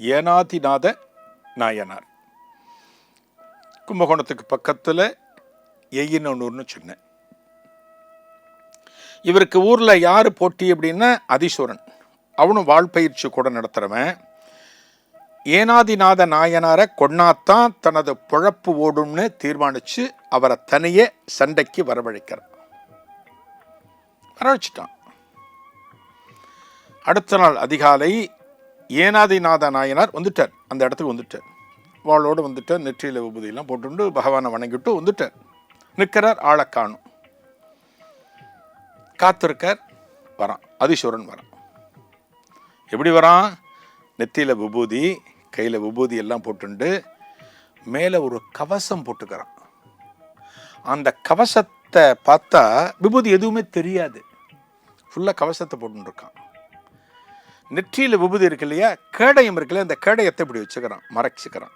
ஏனாதிநாத நாயனார். கும்பகோணத்துக்கு பக்கத்தில் எய்யனூர்னு சொன்னேன் இவருக்கு ஊரில் யார் போட்டி அப்படின்னா அதிசூரன். அவனும் வாழ்பயிற்சி கூட நடத்துகிறவன் ஏனாதிநாத நாயனாரை கொன்னாத்தான் தனது பொழப்பு ஓடும்னு தீர்மானித்து அவரை தனியே சண்டைக்கு வரவழைக்கிறான். வரவழைச்சிட்டான். அடுத்த நாள் அதிகாலை ஏனாதிநாத நாயனார் வந்துட்டார். அந்த இடத்துக்கு வந்துட்டார். வாளோடு வந்துட்டார். நெற்றியில் உபதியெல்லாம் போட்டுண்டு பகவானை வணங்கிட்டு வந்துட்டார். நிற்கிறார் ஆளை காணும் காத்திருக்கார் வரான். அதிசுவரன் வரான். எப்படி வரான்? நெத்தியில் விபூதி கையில் விபூதி எல்லாம் போட்டுண்டு மேலே ஒரு கவசம் போட்டுக்கிறான். அந்த கவசத்தை பார்த்தா விபூதி எதுவுமே தெரியாது. ஃபுல்லாக கவசத்தை போட்டுருக்கான் நெற்றியில் விபூதி இருக்கு இல்லையா? கேடயம் இருக்கு இல்லையா? அந்த கேடயத்தை இப்படி வச்சுக்கிறான் மறைச்சிக்கிறான்.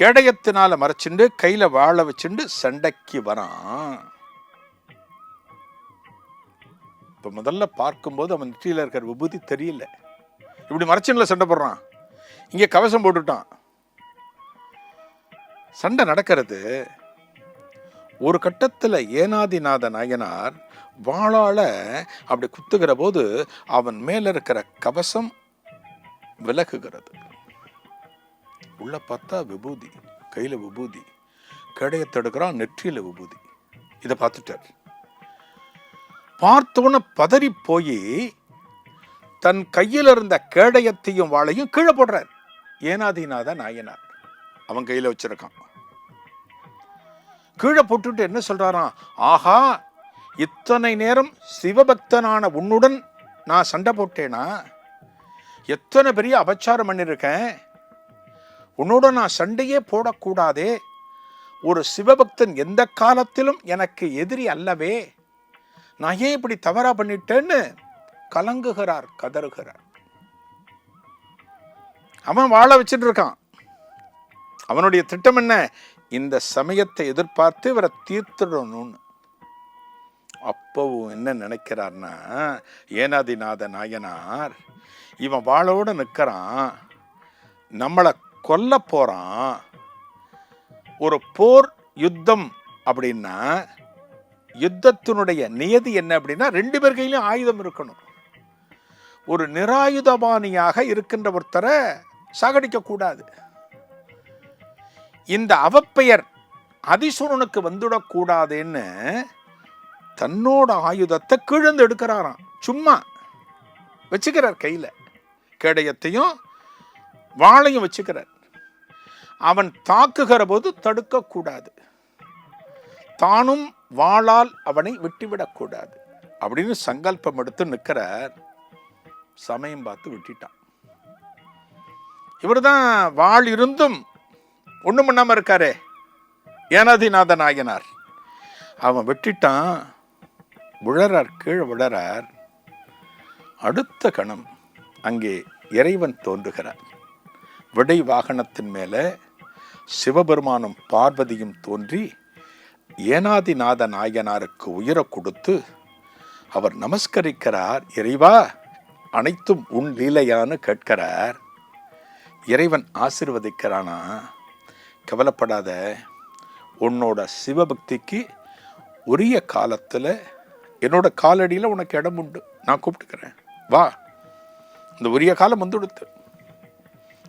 கேடயத்தினால மறைச்சுண்டு கையில் வாழ வச்சுண்டு சண்டைக்கு வரான். இப்போ முதல்ல பார்க்கும்போது அவன் நெற்றியில் இருக்கிற விபூதி தெரியல. இப்படி மறைச்சுல சண்டை போடுறான். இங்கே கவசம் போட்டுட்டான். சண்டை நடக்கிறது ஒரு கட்டத்தில் ஏனாதிநாத நாயனார் வாளால அப்படி குத்துகிற போது அவன் மேல இருக்கிற கவசம் விலகுகிறது. உள்ள பார்த்தா விபூதி கையில விபூதி கடையத்தை எடுக்கிறான் நெற்றியில் விபூதி. இதை பார்த்துட்டார். பார்த்தவன பதறி போய் தன் கையில் இருந்த கேடயத்தையும் வாளையும் கீழே போடுறார். ஏனாதிநாத நாயனார். அவன் கையில வச்சிருக்கான். கீழே போட்டுட்டு என்ன சொல்கிறாராம் ஆஹா இத்தனை நேரம் சிவபக்தனான உன்னுடன் நான் சண்டை போட்டேனா? எத்தனை பெரிய அபச்சாரம் பண்ணியிருக்கேன் உன்னோட நான் சண்டையே போடக்கூடாதே. ஒரு சிவபக்தன் எந்த காலத்திலும் எனக்கு எதிரி அல்லவே. நான் ஏன் இப்படி தவறா பண்ணிட்டேன்னு கலங்குகிறார் கதறுகிறார். அவன் வாழ வச்சுட்டு இருக்கான். அவனுடைய திட்டம் என்ன? இந்த சமயத்தை எதிர்பார்த்து இவரை தீர்த்துடணும்னு. அப்பவும் என்ன நினைக்கிறார்னா ஏனாதிநாத நாயனார் இவன் வாழோடு நிற்கிறான் நம்மளை கொல்ல போகிறான் ஒரு போர் யுத்தம் அப்படின்னா யுத்தத்தினுடைய நியதி என்ன அப்படின்னா ரெண்டு பேர் கையிலும் ஆயுதம் இருக்கணும். ஒரு நிராயுதபாணியாக இருக்கின்ற ஒருத்தரை சாகடிக்கக்கூடாது. இந்த அவப்பெயர் அதிசூரனுக்கு வந்துடக்கூடாதுன்னு தன்னோட ஆயுதத்தை கிழந்து எடுக்கிறாராம். சும்மா வச்சுக்கிறார் கையில். கேடயத்தையும் வாளையும் வச்சுக்கிறார். அவன் தாக்குகிற போது தடுக்கக்கூடாது. தானும் வாளால் அவனை விட்டுவிடக்கூடாது அப்படின்னு சங்கல்பம் எடுத்து நிற்கிறார். சமயம் பார்த்து விட்டுட்டான். இவர் தான் வாள் இருந்தும் ஒன்றும் பண்ணாமல் இருக்காரே. ஏனாதிநாத ஆகினார். அவன் வெட்டிட்டான். விழறார் கீழே விழறார் அடுத்த கணம் அங்கே இறைவன் தோன்றுகிறார். விடை வாகனத்தின் மேலே சிவபெருமானும் பார்வதியும் தோன்றி ஏனாதிநாத நாயனாருக்கு உயிரை கொடுத்து அவர் நமஸ்கரிக்கிறார் இறைவா அனைத்தும் உன் லீலையான்னு கேட்கிறார். இறைவன் ஆசிர்வதிக்கிறானா? கவலைப்படாத உன்னோட சிவபக்திக்கு உரிய காலத்தில் என்னோட காலடியில் உனக்கு இடம் உண்டு. நான் கூப்பிட்டுக்கிறேன். வா. இந்த உரிய காலம் வந்து கொடுத்து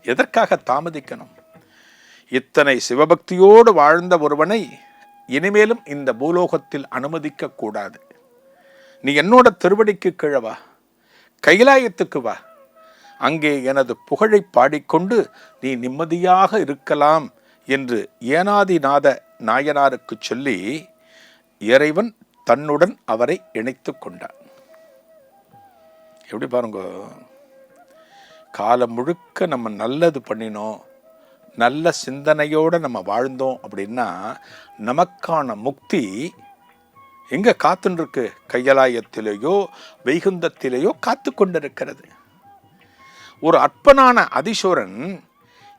எதற்காக தாமதிக்கணும்? இத்தனை சிவபக்தியோடு வாழ்ந்த ஒருவனை இனிமேலும் இந்த பூலோகத்தில் அனுமதிக்க கூடாது. நீ என்னோட திருவடிக்கு கிழவா வா. கைலாயத்துக்கு வா. அங்கே எனது புகழை பாடிக்கொண்டு நீ நிம்மதியாக இருக்கலாம். என்று ஏனாதிநாத நாயனாருக்கு சொல்லி இறைவன் தன்னுடன் அவரை இணைத்து கொண்டான். எப்படி பாருங்க காலம் முழுக்க நம்ம நல்லது பண்ணினோம் நல்ல சிந்தனையோடு நம்ம வாழ்ந்தோம் அப்படின்னா நமக்கான முக்தி எங்கே காத்துன்னு கையலாயத்திலேயோ வைகுந்தத்திலேயோ காத்து கொண்டிருக்கிறது. ஒரு அற்பனான அதிசூரன்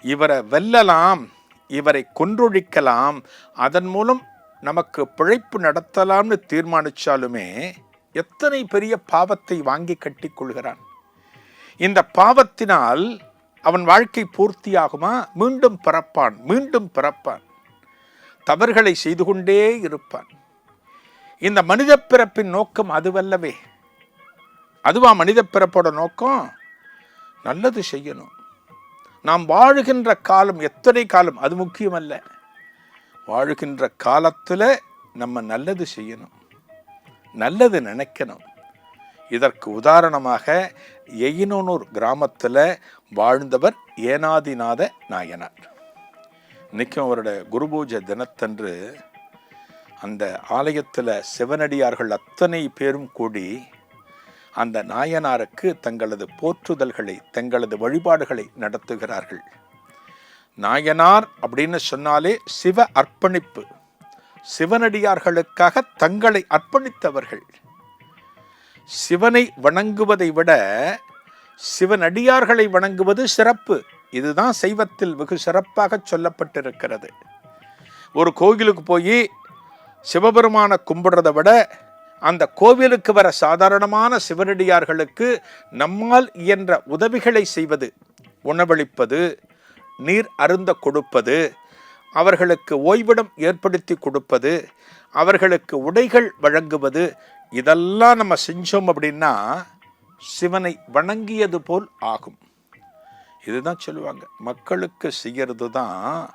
இவரை வெல்லலாம் இவரை கொன்றொழிக்கலாம். அதன் மூலம் நமக்கு பிழைப்பு நடத்தலாம்னு தீர்மானிச்சாலுமே எத்தனை பெரிய பாவத்தை வாங்கி கட்டிக் கொள்கிறான். இந்த பாவத்தினால் அவன் வாழ்க்கை பூர்த்தியாகுமா? மீண்டும் பிறப்பான் மீண்டும் பிறப்பான். தவறுகளை செய்து கொண்டே இருப்பான். இந்த மனித பிறப்பின் நோக்கம் அதுவல்லவே. அதுவா மனித பிறப்போட நோக்கம்? நல்லது செய்யணும். நாம் வாழுகின்ற காலம் எத்தனை காலம்? அது முக்கியமல்ல. வாழுகின்ற காலத்தில் நம்ம நல்லது செய்யணும். நல்லது நினைக்கணும். இதற்கு உதாரணமாக எயினோனூர் கிராமத்தில் வாழ்ந்தவர் ஏனாதிநாத நாயனார். இன்றைக்கும் அவரோட குருபூஜை தினத்தன்று அந்த ஆலயத்தில் சிவனடியார்கள் அத்தனை பேரும் கூடி அந்த நாயனாருக்கு தங்களது போற்றுதல்களை தங்களது வழிபாடுகளை நடத்துகிறார்கள். நாயனார் அப்படின்னு சொன்னாலே சிவ அர்ப்பணிப்பு. சிவனடியார்களுக்காக தங்களை அர்ப்பணித்தவர்கள். சிவனை வணங்குவதை விட சிவனடியார்களை வணங்குவது சிறப்பு. இதுதான் சைவத்தில் வெகு சிறப்பாக சொல்லப்பட்டிருக்கிறது. ஒரு கோயிலுக்கு போய் சிவபெருமானை கும்பிடுறதை விட அந்த கோவிலுக்கு வர சாதாரணமான சிவனடியார்களுக்கு நம்மால் இயன்ற உதவிகளை செய்வது உணவளிப்பது நீர் அருந்த கொடுப்பது அவர்களுக்கு ஓய்விடம் ஏற்படுத்தி கொடுப்பது அவர்களுக்கு உடைகள் வழங்குவது இதெல்லாம் நம்ம செஞ்சோம் அப்படின்னா சிவனை வணங்கியது போல் ஆகும். இதுதான் சொல்லுவாங்க. மக்களுக்கு செய்யறது தான்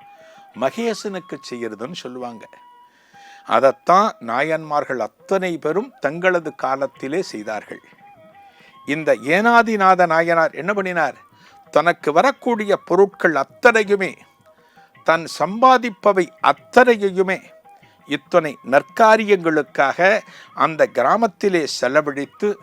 மகேசனுக்கு செய்யறதுன்னு சொல்லுவாங்க. அதைத்தான் நாயன்மார்கள் அத்தனை பேரும் தங்களது காலத்திலே செய்தார்கள். இந்த ஏனாதிநாத நாயனார் என்ன பண்ணினார்? தனக்கு வரக்கூடிய பொருட்கள் அத்தனையுமே தன் சம்பாதிப்பவை அத்தனையுமே இத்தனை நற்காரியங்களுக்காக அந்த கிராமத்திலே செலவழித்து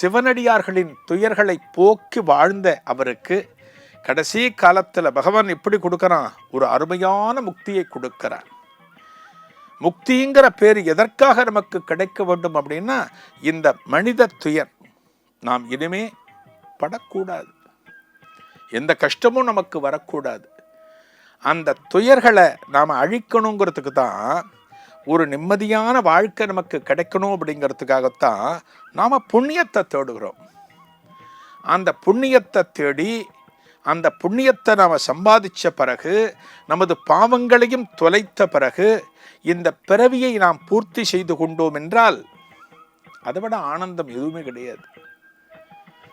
சிவனடியார்களின் துயர்களை போக்கி வாழ்ந்த அவருக்கு கடைசி காலத்தில் பகவான் எப்படி கொடுக்கறான்? ஒரு அருமையான முக்தியை கொடுக்கிறார். முக்திங்கிற பேர் எதற்காக நமக்கு கிடைக்க வேண்டும் அப்படின்னா இந்த மனித துயர். நாம் இனிமே படக்கூடாது. எந்த கஷ்டமும் நமக்கு வரக்கூடாது. அந்த துயர்களை நாம் அழிக்கணுங்கிறதுக்கு தான் ஒரு நிம்மதியான வாழ்க்கை நமக்கு கிடைக்கணும் அப்படிங்கிறதுக்காகத்தான் நாம் புண்ணியத்தை தேடுகிறோம். அந்த புண்ணியத்தை தேடி அந்த புண்ணியத்தை நாம் சம்பாதித்த பிறகு நமது பாவங்களையும் தொலைத்த பிறகு இந்த பிறவியை நாம் பூர்த்தி செய்து கொண்டோம் என்றால் அதை விட ஆனந்தம் எதுவுமே கிடையாது.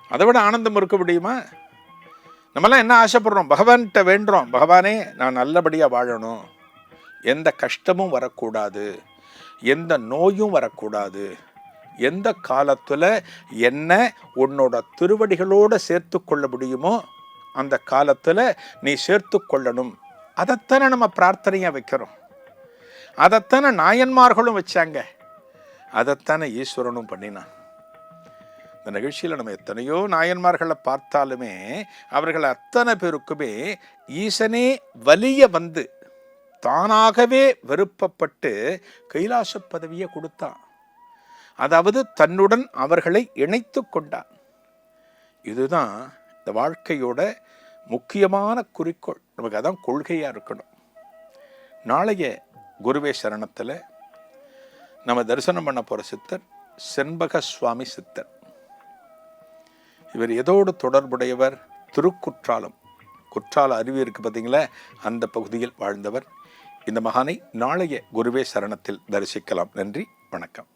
அதை விட ஆனந்தம் இருக்க முடியுமா? நம்மலாம் என்ன ஆசைப்படுறோம்? பகவான்கிட்ட வேண்டுறோம். பகவானே நான் நல்லபடியாக வாழணும். எந்த கஷ்டமும் வரக்கூடாது. எந்த நோயும் வரக்கூடாது. எந்த காலத்தில் என்ன உன்னோட திருவடிகளோடு சேர்த்து கொள்ள முடியுமோ அந்த காலத்தில் நீ சேர்த்து கொள்ளணும். அதைத்தானே நம்ம பிரார்த்தனையாக வைக்கிறோம். அதைத்தானே நாயன்மார்களும் வச்சாங்க. அதைத்தானே ஈஸ்வரனும் பண்ணினான். இந்த நிகழ்ச்சியில் நம்ம எத்தனையோ நாயன்மார்களை பார்த்தாலுமே அவர்கள் அத்தனை பேருக்குமே ஈசனே வலிய வந்து தானாகவே விருப்பப்பட்டு கைலாச பதவியை கொடுத்தான். அதாவது தன்னுடன் அவர்களை இணைத்து கொண்டான். இதுதான் இந்த வாழ்க்கையோட முக்கியமான குறிக்கோள். நமக்கு அதான் கொள்கையாக இருக்கணும். நாளைய குருவே சரணத்தில் நம்ம தரிசனம் பண்ண போகிற சித்தர் செண்பக சுவாமி சித்தர். இவர் எதோடு தொடர்புடையவர்? திருக்குற்றாலம். குற்றால அருவி இருக்குது பார்த்தீங்களா அந்த பகுதியில் வாழ்ந்தவர். இந்த மகானை நாளைய குருவே சரணத்தில் தரிசிக்கலாம். நன்றி வணக்கம்.